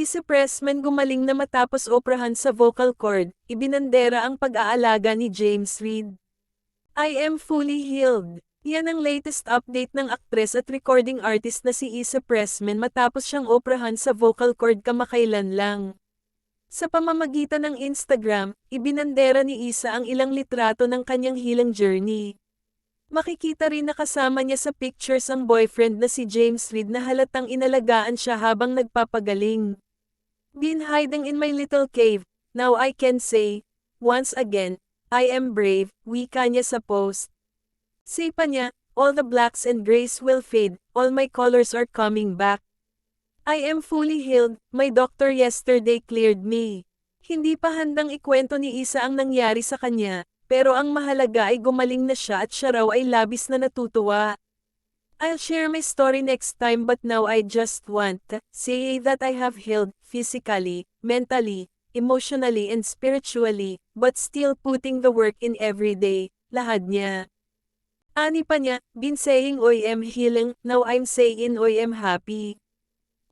Isa Pressman gumaling na matapos oprahan sa vocal cord, ibinandera ang pag-aalaga ni James Reid. I am fully healed. Yan ang latest update ng aktres at recording artist na si Isa Pressman matapos siyang oprahan sa vocal cord kamakailan lang. Sa pamamagitan ng Instagram, ibinandera ni Isa ang ilang litrato ng kanyang healing journey. Makikita rin na kasama niya sa pictures ang boyfriend na si James Reid na halatang inalagaan siya habang nagpapagaling. Been hiding in my little cave, now I can say, once again, I am brave, wika niya sa post. Say pa niya, all the blacks and grays will fade, all my colors are coming back. I am fully healed, my doctor yesterday cleared me. Hindi pa handang ikwento ni Isa ang nangyari sa kanya, pero ang mahalaga ay gumaling na siya at siya raw ay labis na natutuwa. I'll share my story next time but now I just want to say that I have healed physically, mentally, emotionally and spiritually, but still putting the work in every day, lahad niya. Ani pa niya, been saying I am healing, now I'm saying I am happy.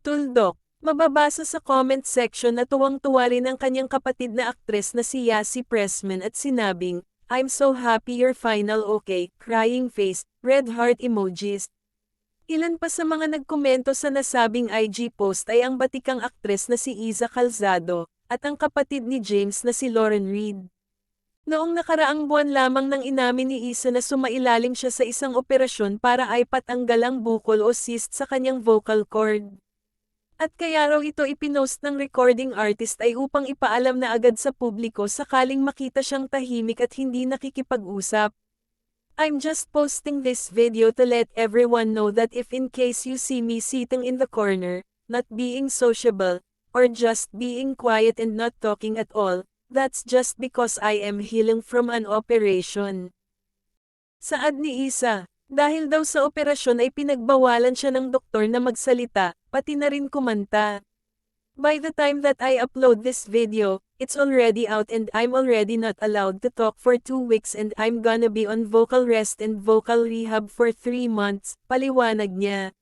Tuldok, mababasa sa comment section na tuwang-tuwa rin ang kanyang kapatid na aktres na si Yasi Pressman at sinabing, I'm so happy you're final okay, crying face, red heart emojis. Ilan pa sa mga nagkomento sa nasabing IG post ay ang batikang aktres na si Iza Calzado, at ang kapatid ni James na si Lauren Reed. Noong nakaraang buwan lamang nang inamin ni Isa na sumailalim siya sa isang operasyon para ay patanggal ang bukol o cyst sa kanyang vocal cord. At kaya raw ito ipinost ng recording artist ay upang ipaalam na agad sa publiko sakaling makita siyang tahimik at hindi nakikipag-usap. I'm just posting this video to let everyone know that if in case you see me sitting in the corner, not being sociable, or just being quiet and not talking at all, that's just because I am healing from an operation. Saad ni Isa, dahil daw sa operasyon ay pinagbawalan siya ng doktor na magsalita, pati na rin kumanta. By the time that I upload this video, it's already out and I'm already not allowed to talk for two weeks and I'm gonna be on vocal rest and vocal rehab for three months, paliwanag niya.